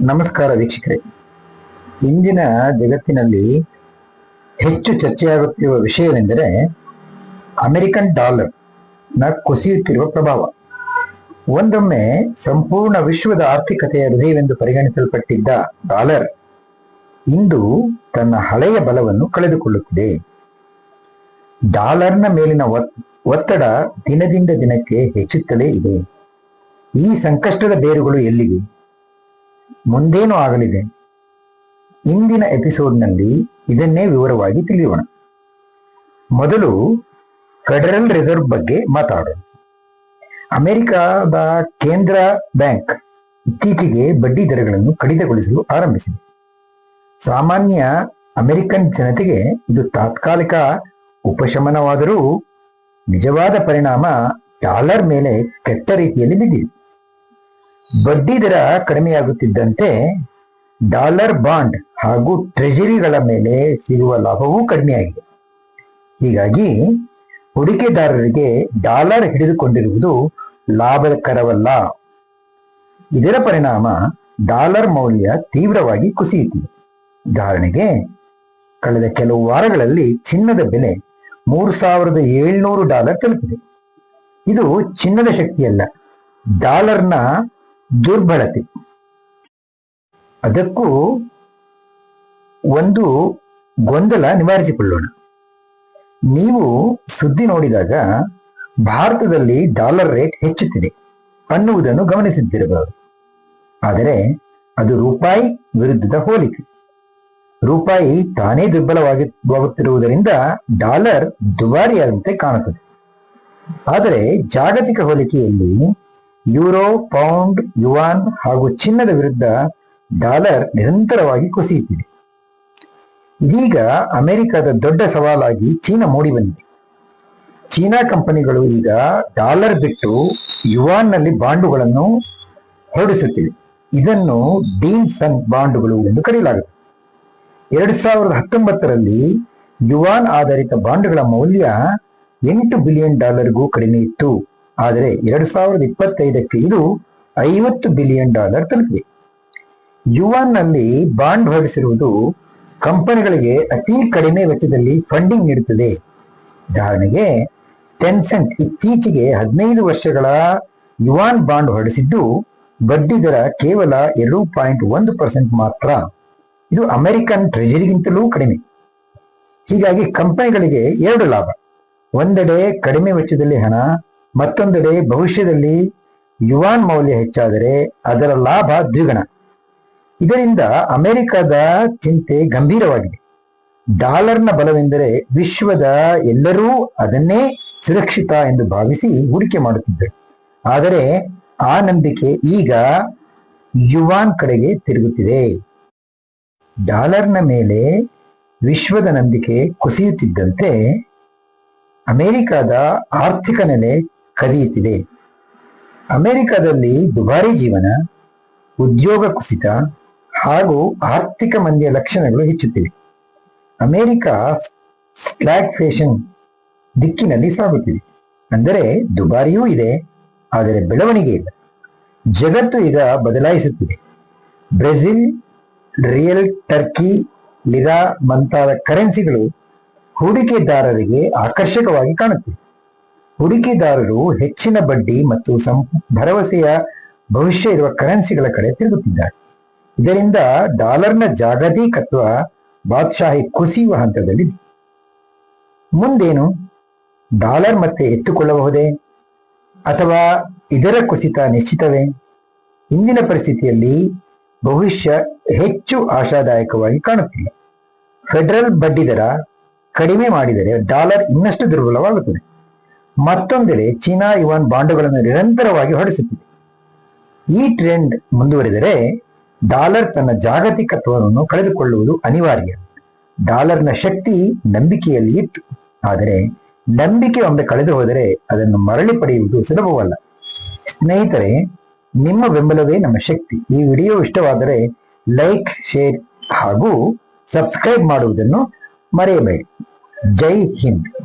ನಮಸ್ಕಾರ ವೀಕ್ಷಕರೇ. ಇಂದಿನ ಜಗತ್ತಿನಲ್ಲಿ ಹೆಚ್ಚು ಚರ್ಚೆಯಾಗುತ್ತಿರುವ ವಿಷಯವೆಂದರೆ ಅಮೆರಿಕನ್ ಡಾಲರ್ನ ಕುಸಿಯುತ್ತಿರುವ ಪ್ರಭಾವ. ಒಂದೊಮ್ಮೆ ಸಂಪೂರ್ಣ ವಿಶ್ವದ ಆರ್ಥಿಕತೆಯ ಹೃದಯವೆಂದು ಪರಿಗಣಿಸಲ್ಪಟ್ಟಿದ್ದ ಡಾಲರ್ ಇಂದು ತನ್ನ ಹಳೆಯ ಬಲವನ್ನು ಕಳೆದುಕೊಳ್ಳುತ್ತಿದೆ. ಡಾಲರ್ನ ಮೇಲಿನ ಒತ್- ಒತ್ತಡ ದಿನದಿಂದ ದಿನಕ್ಕೆ ಹೆಚ್ಚುತ್ತಲೇ ಇದೆ. ಈ ಸಂಕಷ್ಟದ ಬೇರುಗಳು ಎಲ್ಲಿವೆ? ಮುಂದೇನು ಆಗಲಿದೆ. ಇಂದಿನ ಎಪಿಸೋಡ್ನಲ್ಲಿ ಇದನ್ನೇ ವಿವರವಾಗಿ ತಿಳಿಯೋಣ. ಮೊದಲು ಫೆಡರಲ್ ರಿಸರ್ವ್ ಬಗ್ಗೆ ಮಾತಾಡೋಣ. ಅಮೆರಿಕದ ಕೇಂದ್ರ ಬ್ಯಾಂಕ್ ಇತ್ತೀಚೆಗೆ ಬಡ್ಡಿ ದರಗಳನ್ನು ಕಡಿತಗೊಳಿಸಲು ಆರಂಭಿಸಿದೆ. ಸಾಮಾನ್ಯ ಅಮೆರಿಕನ್ ಜನತೆಗೆ ಇದು ತಾತ್ಕಾಲಿಕ ಉಪಶಮನವಾದರೂ ನಿಜವಾದ ಪರಿಣಾಮ ಡಾಲರ್ ಮೇಲೆ ಕೆಟ್ಟ ರೀತಿಯಲ್ಲಿ ಬಿದ್ದಿದೆ. ಬಡ್ಡಿ ದರ ಕಡಿಮೆಯಾಗುತ್ತಿದ್ದಂತೆ ಡಾಲರ್ ಬಾಂಡ್ ಹಾಗೂ ಟ್ರೆಜರಿಗಳ ಮೇಲೆ ಸಿಗುವ ಲಾಭವೂ ಕಡಿಮೆಯಾಗಿದೆ. ಹೀಗಾಗಿ ಹೂಡಿಕೆದಾರರಿಗೆ ಡಾಲರ್ ಹಿಡಿದುಕೊಂಡಿರುವುದು ಲಾಭಕರವಲ್ಲ. ಇದರ ಪರಿಣಾಮ ಡಾಲರ್ ಮೌಲ್ಯ ತೀವ್ರವಾಗಿ ಕುಸಿಯಿತು ಉದಾಹರಣೆಗೆ, ಕಳೆದ ಕೆಲವು ವಾರಗಳಲ್ಲಿ ಚಿನ್ನದ ಬೆಲೆ ಮೂರು ಸಾವಿರದ ಏಳ್ನೂರು ಡಾಲರ್ ತಲುಪಿದೆ. ಇದು ಚಿನ್ನದ ಶಕ್ತಿಯಲ್ಲ, ಡಾಲರ್ನ ದುರ್ಬಳತೆ ಅದಕ್ಕೂ ಒಂದು ಗೊಂದಲ ನಿವಾರಿಸಿಕೊಳ್ಳೋಣ. ನೀವು ಸುದ್ದಿ ನೋಡಿದಾಗ ಭಾರತದಲ್ಲಿ ಡಾಲರ್ ರೇಟ್ ಹೆಚ್ಚುತ್ತಿದೆ ಅನ್ನುವುದನ್ನು ಗಮನಿಸಿದ್ದಿರಬಹುದು. ಆದರೆ ಅದು ರೂಪಾಯಿ ವಿರುದ್ಧದ ಹೋಲಿಕೆ. ರೂಪಾಯಿ ತಾನೇ ದುರ್ಬಲವಾಗುತ್ತಿರುವುದರಿಂದ ಡಾಲರ್ ದುಬಾರಿಯಾದಂತೆ ಕಾಣುತ್ತದೆ. ಆದರೆ ಜಾಗತಿಕ ಹೋಲಿಕೆಯಲ್ಲಿ ಯುರೋ, ಪೌಂಡ್, ಯುವಾನ್ ಹಾಗೂ ಚಿನ್ನದ ವಿರುದ್ಧ ಡಾಲರ್ ನಿರಂತರವಾಗಿ ಕುಸಿಯುತ್ತಿದೆ. ಇದೀಗ ಅಮೆರಿಕದ ದೊಡ್ಡ ಸವಾಲಾಗಿ ಚೀನಾ ಮೂಡಿ ಬಂದಿದೆ. ಚೀನಾ ಕಂಪನಿಗಳು ಈಗ ಡಾಲರ್ ಬಿಟ್ಟು ಯುವಾನ್ನಲ್ಲಿ ಬಾಂಡುಗಳನ್ನು ಹೊರಡಿಸುತ್ತಿವೆ. ಇದನ್ನು ಡೀನ್ ಸನ್ ಬಾಂಡುಗಳು ಎಂದು ಕರೆಯಲಾಗುತ್ತದೆ. ಎರಡು ಸಾವಿರದ ಹತ್ತೊಂಬತ್ತರಲ್ಲಿ ಯುವಾನ್ ಆಧಾರಿತ ಬಾಂಡುಗಳ ಮೌಲ್ಯ ಎಂಟು ಬಿಲಿಯನ್ ಡಾಲರ್ಗೂ ಕಡಿಮೆ ಇತ್ತು. ಆದರೆ ಎರಡ್ ಸಾವಿರದ ಇಪ್ಪತ್ತೈದಕ್ಕೆ ಇದು ಐವತ್ತು ಬಿಲಿಯನ್ ಡಾಲರ್ ತಲುಪಿದೆ. ಯುವಾನ್ನಲ್ಲಿ ಬಾಂಡ್ ಹೊರಡಿಸಿರುವುದು ಕಂಪನಿಗಳಿಗೆ ಅತಿ ಕಡಿಮೆ ವೆಚ್ಚದಲ್ಲಿ ಫಂಡಿಂಗ್ ನೀಡುತ್ತದೆ. ಉದಾಹರಣೆಗೆ ಟೆನ್ಸೆಂಟ್ ಇತ್ತೀಚೆಗೆ ಹದಿನೈದು ವರ್ಷಗಳ ಯುವಾನ್ ಬಾಂಡ್ ಹೊರಡಿಸಿದ್ದು, ಬಡ್ಡಿ ದರ ಕೇವಲ ಎರಡು ಪಾಯಿಂಟ್ ಒಂದು ಪರ್ಸೆಂಟ್ ಮಾತ್ರ. ಇದು ಅಮೆರಿಕನ್ ಟ್ರೆಜರಿಗಿಂತಲೂ ಕಡಿಮೆ. ಹೀಗಾಗಿ ಕಂಪನಿಗಳಿಗೆ ಎರಡು ಲಾಭ. ಒಂದೆಡೆ ಕಡಿಮೆ ವೆಚ್ಚದಲ್ಲಿ ಹಣ ಮತ್ತೊಂದೆಡೆ ಭವಿಷ್ಯದಲ್ಲಿ ಯುವಾನ್ ಮೌಲ್ಯ ಹೆಚ್ಚಾದರೆ ಅದರ ಲಾಭ ದ್ವಿಗುಣ. ಇದರಿಂದ ಅಮೆರಿಕದ ಚಿಂತೆ ಗಂಭೀರವಾಗಿದೆ. ಡಾಲರ್ನ ಬಲವೆಂದರೆ ವಿಶ್ವದ ಎಲ್ಲರೂ ಅದನ್ನೇ ಸುರಕ್ಷಿತ ಎಂದು ಭಾವಿಸಿ ಹೂಡಿಕೆ ಮಾಡುತ್ತಿದ್ದರು. ಆದರೆ ಆ ನಂಬಿಕೆ ಈಗ ಯುವಾನ್ ಕಡೆಗೆ ತಿರುಗುತ್ತಿದೆ. ಡಾಲರ್ನ ಮೇಲೆ ವಿಶ್ವದ ನಂಬಿಕೆ ಕುಸಿಯುತ್ತಿದ್ದಂತೆ ಅಮೆರಿಕದ ಆರ್ಥಿಕ ನೆಲೆ ಕದಿಯುತ್ತಿದೆ. ಅಮೆರಿಕದಲ್ಲಿ ದುಬಾರಿ ಜೀವನ, ಉದ್ಯೋಗ ಕುಸಿತ ಹಾಗೂ ಆರ್ಥಿಕ ಮಂದಿಯ ಲಕ್ಷಣಗಳು ಹೆಚ್ಚುತ್ತಿವೆ. ಅಮೆರಿಕ ಸ್ಲ್ಯಾಕ್ ಫೇಷನ್ ದಿಕ್ಕಿನಲ್ಲಿ ಸಾಗುತ್ತಿದೆ. ಅಂದರೆ ದುಬಾರಿಯೂ ಇದೆ, ಆದರೆ ಬೆಳವಣಿಗೆ ಇಲ್ಲ. ಜಗತ್ತು ಈಗ ಬದಲಾಯಿಸುತ್ತಿದೆ. ಬ್ರೆಜಿಲ್, ರಿಯಲ್ ಟರ್ಕಿ, ಲಿರಾ ಮುಂತಾದ ಕರೆನ್ಸಿಗಳು ಹೂಡಿಕೆದಾರರಿಗೆ ಆಕರ್ಷಕವಾಗಿ ಕಾಣುತ್ತಿವೆ. ಹೂಡಿಕೆದಾರರು ಹೆಚ್ಚಿನ ಬಡ್ಡಿ ಮತ್ತು ಸಂ, ಭರವಸೆಯ ಭವಿಷ್ಯ ಇರುವ ಕರೆನ್ಸಿಗಳ ಕಡೆ ತಿರುಗುತ್ತಿದ್ದಾರೆ. ಇದರಿಂದ ಡಾಲರ್ನ ಜಾಗತಿಕತ್ವ ಬಾದ್ಶಾಹಿ ಕುಸಿಯುವ ಹಂತದಲ್ಲಿದೆ. ಮುಂದೇನು? ಡಾಲರ್ ಮತ್ತೆ ಎತ್ತುಕೊಳ್ಳಬಹುದೇ? ಅಥವಾ ಇದರ ಕುಸಿತ ನಿಶ್ಚಿತವೇ? ಇಂದಿನ ಪರಿಸ್ಥಿತಿಯಲ್ಲಿ ಭವಿಷ್ಯ ಹೆಚ್ಚು ಆಶಾದಾಯಕವಾಗಿ ಕಾಣುತ್ತಿಲ್ಲ. ಫೆಡರಲ್ ಬಡ್ಡಿ ದರ ಕಡಿಮೆ ಮಾಡಿದರೆ ಡಾಲರ್ ಇನ್ನಷ್ಟು ದುರ್ಬಲವಾಗುತ್ತದೆ. ಮತ್ತೊಂದೆಡೆ ಚೀನಾ ಇವಾನ್ ಬಾಂಡುಗಳನ್ನು ನಿರಂತರವಾಗಿ ಹೊರಡಿಸುತ್ತಿದೆ ಈ ಟ್ರೆಂಡ್ ಮುಂದುವರಿದರೆ ಡಾಲರ್ ತನ್ನ ಜಾಗತಿಕತ್ವವನ್ನು ಕಳೆದುಕೊಳ್ಳುವುದು ಅನಿವಾರ್ಯ. ಡಾಲರ್ನ ಶಕ್ತಿ ನಂಬಿಕೆಯಲ್ಲಿ ಇತ್ತು. ಆದರೆ ನಂಬಿಕೆ ಒಮ್ಮೆ ಕಳೆದು ಹೋದರೆ ಅದನ್ನು ಮರಳಿ ಪಡೆಯುವುದು ಸುಲಭವಲ್ಲ. ಸ್ನೇಹಿತರೆ, ನಿಮ್ಮ ಬೆಂಬಲವೇ ನಮ್ಮ ಶಕ್ತಿ. ಈ ವಿಡಿಯೋ ಇಷ್ಟವಾದರೆ ಲೈಕ್, ಶೇರ್ ಹಾಗೂ ಸಬ್ಸ್ಕ್ರೈಬ್ ಮಾಡುವುದನ್ನು ಮರೆಯಬೇಡಿ. ಜೈ ಹಿಂದ್.